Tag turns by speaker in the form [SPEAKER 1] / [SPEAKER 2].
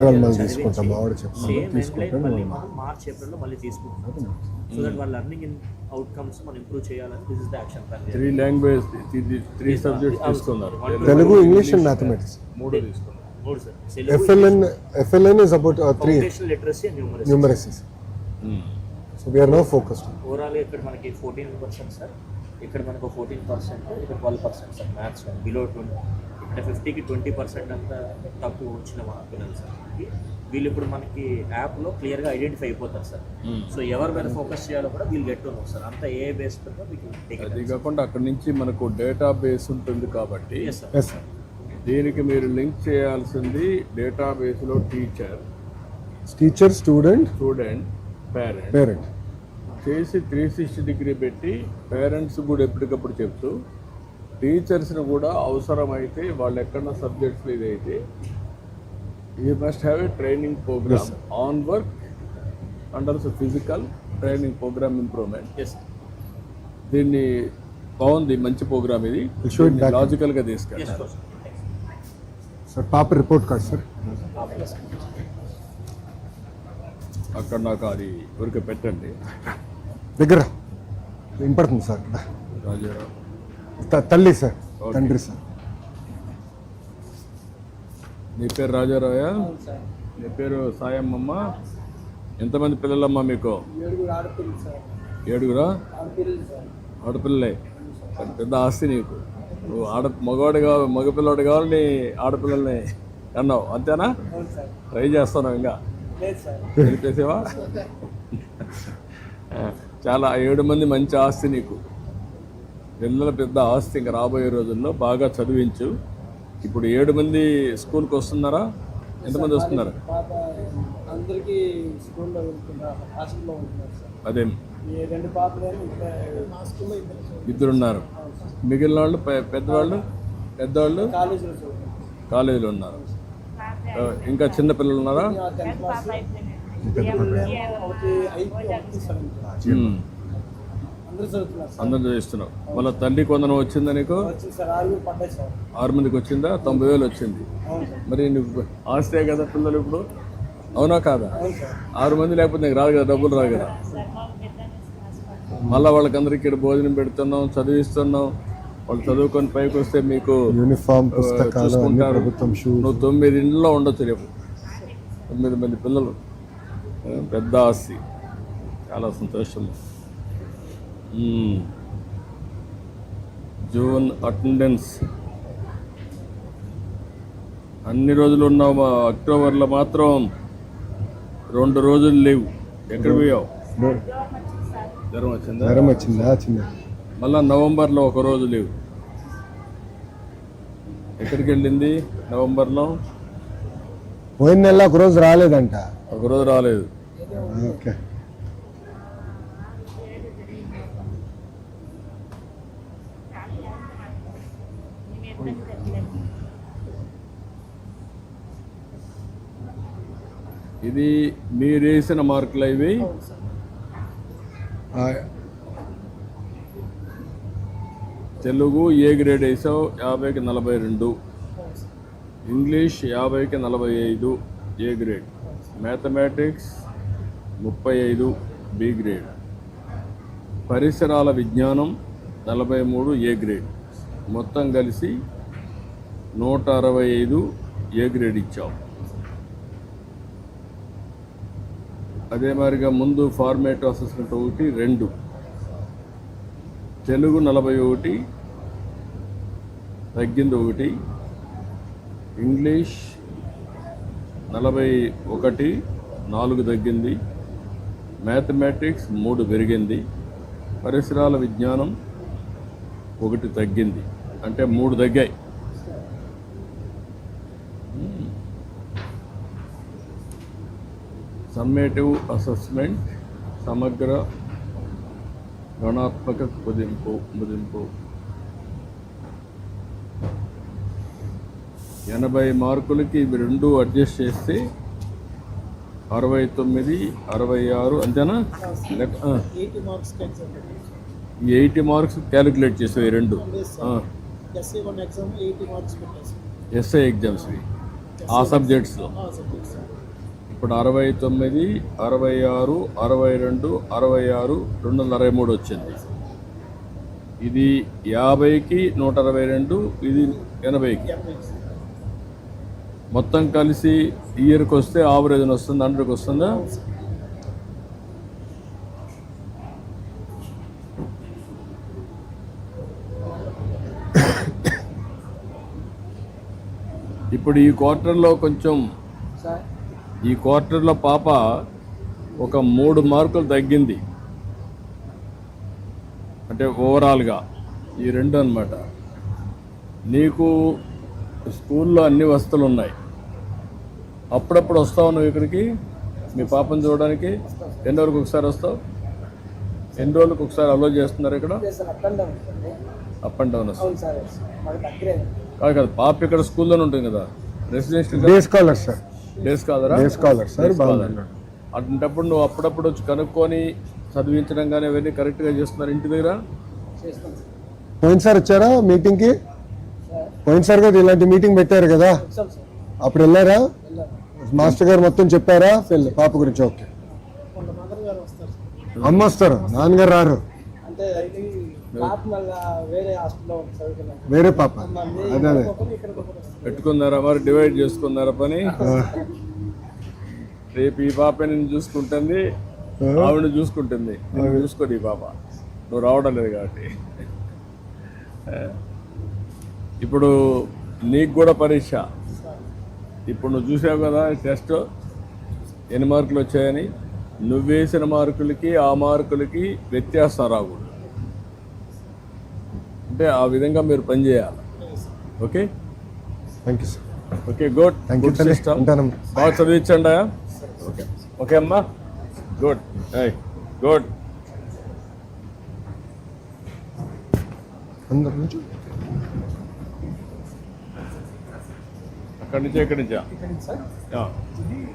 [SPEAKER 1] వాళ్ళు మళ్ళీ తీసుకుంటాం మా వాడు చెప్తాను
[SPEAKER 2] సేమ్
[SPEAKER 1] తీసుకుంటాను
[SPEAKER 2] మళ్ళీ మనం మార్చ్ ఏప్రిల్లో మళ్ళీ తీసుకుంటాం. సో దట్ వాళ్ళ లర్నింగ్ ఇన్ అవుట్కమ్స్ మనం ఇంప్రూవ్ చేయాలని this is the action plan
[SPEAKER 3] three language three subjects తీసుకున్నారు.
[SPEAKER 1] తెలుగు ఇంగ్లీష్ అండ్ మ్యాథమెటిక్స్
[SPEAKER 3] మూడు తీసుకున్నారు.
[SPEAKER 2] మూడు sir Telugu
[SPEAKER 1] FLN FLN is about three
[SPEAKER 2] literacy and numeracy
[SPEAKER 1] numeracies so we are no focused
[SPEAKER 2] overall ఇక్కడ మనకి fourteen percent sir ఇక్కడ మనకు fourteen percent ఇక్కడ twelve percent sir maths below twenty ఇక్కడ ఫిఫ్టీకి ట్వంటీ పర్సెంట్ అంతా తక్కువ వచ్చిన మా పిల్లలు సార్ మనకి. వీళ్ళు ఇప్పుడు మనకి యాప్లో క్లియర్గా ఐడెంటిఫై అయిపోతారు సార్. సో ఎవరి మీద ఫోకస్ చేయాలో కూడా వీళ్ళు గెట్ ఉన్నాం సార్. అంతా ఏ బేస్ మీకు
[SPEAKER 3] అది కాకుండా అక్కడ నుంచి మనకు డేటా బేస్ ఉంటుంది కాబట్టి
[SPEAKER 2] ఎస్ సార్
[SPEAKER 1] ఎస్ సార్
[SPEAKER 3] దీనికి మీరు లింక్ చేయాల్సింది డేటా బేస్లో teacher
[SPEAKER 1] teacher student
[SPEAKER 3] student parent
[SPEAKER 1] parent
[SPEAKER 3] చేసి త్రీ సిక్స్టీ డిగ్రీ పెట్టి పేరెంట్స్ కూడా ఎప్పటికప్పుడు చెప్తూ టీచర్స్ని కూడా అవసరమైతే వాళ్ళు ఎక్కడ సబ్జెక్ట్స్ ఇదైతే you must have a training programme on work under physical training programme improvement.
[SPEAKER 2] Yes
[SPEAKER 3] దీన్ని బాగుంది మంచి ప్రోగ్రామ్ ఇది. లాజికల్గా తీసుకెళ్ళి
[SPEAKER 1] సార్ పాప రిపోర్ట్ కార్డ్ సార్
[SPEAKER 3] అక్కడ నాకు అది ఊరికే పెట్టండి.
[SPEAKER 1] దగ్గర. వినపడుతుంది సార్
[SPEAKER 3] రాజారావు.
[SPEAKER 1] తల్లి సార్ తండ్రి సార్.
[SPEAKER 3] నీ పేరు రాజారావయ్య? నీ పేరు సాయమ్మమ్మ? ఎంతమంది పిల్లలమ్మా మీకు?
[SPEAKER 4] ఏడుగురు ఆడపిల్లలు
[SPEAKER 3] పెద్ద ఆస్తి నీకు. నువ్వు ఆడ మగవాడు కావాలి మగపిల్లవాడు కావాలి నీ ఆడపిల్లల్ని అన్నావు. అంతేనా? ట్రై చేస్తున్నావు ఇంకా. తెలిపేసేవా చాలా ఏడు మంది మంచి ఆస్తి నీకు. పిల్లల పెద్ద ఆస్తి ఇంకా రాబోయే రోజుల్లో బాగా చదివించు. ఇప్పుడు ఏడు మంది స్కూల్కి వస్తున్నారా? ఎంతమంది వస్తున్నారు?
[SPEAKER 4] అందరికీ స్కూల్లో హాస్టల్లో
[SPEAKER 3] అదే.
[SPEAKER 4] రెండు సార్
[SPEAKER 3] ఇద్దరున్నారు. మిగిలిన వాళ్ళు పెద్దవాళ్ళు? పెద్దవాళ్ళు
[SPEAKER 4] కాలేజీలో
[SPEAKER 3] ఉన్నారు. ఇంకా చిన్న పిల్లలు ఉన్నారా
[SPEAKER 4] టెన్త్ క్లాస్ ఒకటి ఐదు ఒకటి సెవెన్
[SPEAKER 3] ఉమ్.
[SPEAKER 4] అందరూ
[SPEAKER 3] చేస్తున్నావు మళ్ళీ తల్లి కొందరం వచ్చిందా నీకు? ఆరు మందికి వచ్చిందా? తొంభై వేలు వచ్చింది. మరి నువ్వు ఆస్తే కదా పిల్లలు ఇప్పుడు? అవునా కాదా?
[SPEAKER 4] అవును సార్.
[SPEAKER 3] ఆరు మంది లేకపోతే నీకు రాదు కదా డబ్బులు రాదు కదా? మళ్ళీ వాళ్ళకందరికీ ఇక్కడ భోజనం పెడుతున్నాం చదివిస్తున్నాం. వాళ్ళు చదువుకొని పైకి వస్తే మీకు
[SPEAKER 1] యూనిఫామ్
[SPEAKER 3] చూసుకుంటారు. నువ్వు తొమ్మిది ఇంట్లో ఉండొచ్చు రేపు. తొమ్మిది మంది పిల్లలు. పెద్ద ఆస్తి. చాలా సంతోషం. జూన్ అటెండెన్స్ అన్ని రోజులు ఉన్నావు మా అక్టోబర్లో మాత్రం రెండు రోజులు లేవు. ఎక్కడ పోయావు? జ్వరం వచ్చిందా?
[SPEAKER 1] జ్వరం వచ్చిందా? చిన్న
[SPEAKER 3] మళ్ళా నవంబర్లో ఒక రోజు లేవు. ఎక్కడికి వెళ్ళింది నవంబర్లో?
[SPEAKER 1] పోయిన నెల ఒక రోజు రాలేదంట.
[SPEAKER 3] ఒక రోజు రాలేదు.
[SPEAKER 1] ఓకే.
[SPEAKER 3] ఇది మీరు వేసిన మార్కులు ఇవి
[SPEAKER 1] ఆ,
[SPEAKER 3] తెలుగు ఏ గ్రేడ్ వేసావు? యాభైకి నలభై రెండు. ఇంగ్లీష్ యాభైకి నలభై ఐదు ఏ గ్రేడ్? మ్యాథమెటిక్స్ ముప్పై ఐదు బి గ్రేడ్. పరిసరాల విజ్ఞానం నలభై మూడు ఏ గ్రేడ్? మొత్తం కలిసి నూట అరవై ఐదు ఏ గ్రేడ్ ఇచ్చాం. అదే మాదిరిగా ముందు ఫార్మేట్ అసెస్మెంట్ ఒకటి రెండు. తెలుగు నలభై ఒకటి తగ్గింది ఒకటి. ఇంగ్లీష్ నలభై ఒకటి నాలుగు తగ్గింది. మ్యాథమెటిక్స్ మూడు పెరిగింది. పరిసరాల విజ్ఞానం ఒకటి తగ్గింది. అంటే మూడు తగ్గాయి. సమ్మేటివ్ అసెస్మెంట్ సమగ్ర గణాత్మక కుదింపు ముదింపు ఎనభై మార్కులకి ఇవి రెండు అడ్జస్ట్ చేస్తే అరవై తొమ్మిది అరవై ఆరు అంతేనా?
[SPEAKER 4] ఎయిటీ మార్క్స్
[SPEAKER 3] క్యాలిక్యులేట్ చేసేవి రెండు.
[SPEAKER 4] SA one exam eighty marks
[SPEAKER 3] ఎగ్జామ్స్వి ఆ సబ్జెక్ట్స్లో
[SPEAKER 4] సబ్జెక్ట్స్
[SPEAKER 3] ఇప్పుడు అరవై తొమ్మిది అరవై ఆరు అరవై రెండు అరవై ఆరు రెండు వందల అరవై మూడు వచ్చింది. ఇది యాభైకి నూట అరవై రెండు ఇది ఎనభైకి. మొత్తం కలిసి ఇయర్కి వస్తే ఆవరేజ్ వస్తుంది హండ్రెడ్కి వస్తుందా? ఇప్పుడు ఈ క్వార్టర్లో కొంచెం ఈ క్వార్టర్లో పాప ఒక మూడు మార్కులు తగ్గింది. అంటే ఓవరాల్గా ఈ రెండు అన్నమాట. నీకు స్కూల్లో అన్ని వసతులు ఉన్నాయి. అప్పుడప్పుడు వస్తావు నువ్వు ఇక్కడికి? మీ పాపను చూడడానికి? ఎన్ని రోజులకు ఒకసారి వస్తావు? ఎన్ని రోజులకు ఒకసారి అలో చేస్తున్నారు ఇక్కడ?
[SPEAKER 4] అప్ అండ్ డౌన్ అండి సార్
[SPEAKER 3] కాదు కదా పాప ఇక్కడ స్కూల్లోనే ఉంటుంది కదా. Residential
[SPEAKER 1] day scholar sir
[SPEAKER 3] days కాదరా
[SPEAKER 1] డే స్కాలర్ సార్
[SPEAKER 3] అటువంటప్పుడు నువ్వు అప్పుడప్పుడు వచ్చి కనుక్కొని చదివించడం కానీ అవన్నీ కరెక్ట్గా చేస్తున్నారు ఇంటి దగ్గర?
[SPEAKER 4] చేస్తాం సార్
[SPEAKER 1] పోయినసారి వచ్చారా మీటింగ్కి?
[SPEAKER 4] సార్
[SPEAKER 1] పోయినసారి కూడా ఇలాంటి మీటింగ్ పెట్టారు కదా?
[SPEAKER 4] సార్
[SPEAKER 1] అప్పుడు వెళ్ళారా? మాస్టర్ గారు మొత్తం చెప్పారా? పాప గురించి ఓకే.
[SPEAKER 4] సార్
[SPEAKER 1] అమ్మ వస్తారు. నాన్నగారు రారు
[SPEAKER 4] అంటే ఇది పాప మళ్ళా వేరే
[SPEAKER 1] పాప. అదే
[SPEAKER 3] పెట్టుకున్నారా మరి? డివైడ్ చేసుకున్నారా పని? రేపు ఈ పాప నేను చూసుకుంటుంది ఆవిడ చూసుకుంటుంది. చూసుకోడు ఈ పాప. నువ్వు రావడం లేదు కాబట్టి. ఇప్పుడు నీకు కూడా పరీక్ష. ఇప్పుడు నువ్వు చూసావు కదా టెస్ట్. ఎన్ని మార్కులు వచ్చాయని? నువ్వు వేసిన మార్కులకి ఆ మార్కులకి వ్యత్యాసం రాకూడదు. అంటే ఆ విధంగా మీరు పనిచేయాలి okay?
[SPEAKER 1] Thank you sir
[SPEAKER 3] okay good.
[SPEAKER 1] Thank you
[SPEAKER 3] system. బాగా చదివించండి ఓకే. ఓకే అమ్మా. గుడ్. గుడ్.
[SPEAKER 1] అందరి నుంచి
[SPEAKER 3] అక్కడి నుంచి ఎక్కడి నుంచా.
[SPEAKER 4] ఇక్కడ సార్?
[SPEAKER 3] ఆ.